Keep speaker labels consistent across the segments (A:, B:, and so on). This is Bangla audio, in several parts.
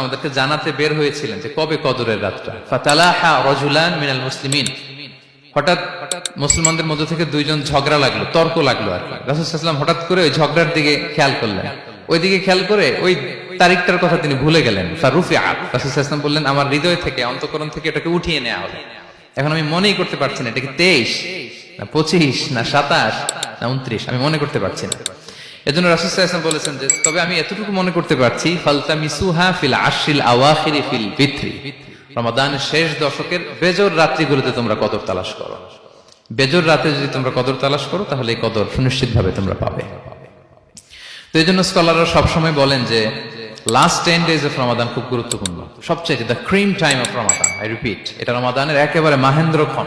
A: আমাদেরকে জানাতে বের হয়েছিলেন যে কবে কদরের রাতটা। ফাতালাহা রজুলান মিনাল মুসলিমিন। হঠাৎ মুসলমানদের মধ্যে থেকে দুইজন ঝগড়া লাগল, তর্ক লাগল আর কি। রাসুলাম হঠাৎ করে ওই ঝগড়ার দিকে খেয়াল করলেন। ওইদিকে খেয়াল করে ওই তারিখটার কথা তিনি ভুলে গেলেন। ফারুফি বললেন, আমার হৃদয় থেকে, অন্তকরণ থেকে এটাকে উঠিয়ে নেওয়া হবে। এখন আমি মনেই করতে পারছি না, এটা কি তেইশ, না পঁচিশ, না সাতাশ, না উনত্রিশ, আমি মনে করতে পারছি না। এজন্য রাসুলাম বলেছেন যে, তবে আমি এতটুকু মনে করতে পারছি ফালতা মিসুহা ফিল আশিল আওয়াখিরি ফিল বিত্রি রমাদানের শেষ দশকের বেজর রাত্রিগুলোতে তোমরা কদর তালাশ করো। বেজর রাতে যদি তোমরা কদর তালাশ করো, তাহলে এই কদর সুনিশ্চিত ভাবে তোমরা পাবে। তো এই জন্য স্কলাররা সবসময় বলেন যে last ten days of Ramadan খুব গুরুত্বপূর্ণ। সবচেয়ে the cream time of Ramadan I repeat এটা রমাদানের একেবারে মাহেন্দ্র ক্ষণ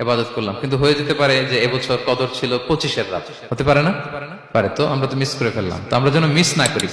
A: এবাদত করলাম। কিন্তু হয়ে যেতে পারে যে এবছর কদর ছিল পঁচিশের রাত। হতে পারে না? পারে তো, আমরা তো মিস করে ফেললাম। তো আমরা যেন মিস না করি।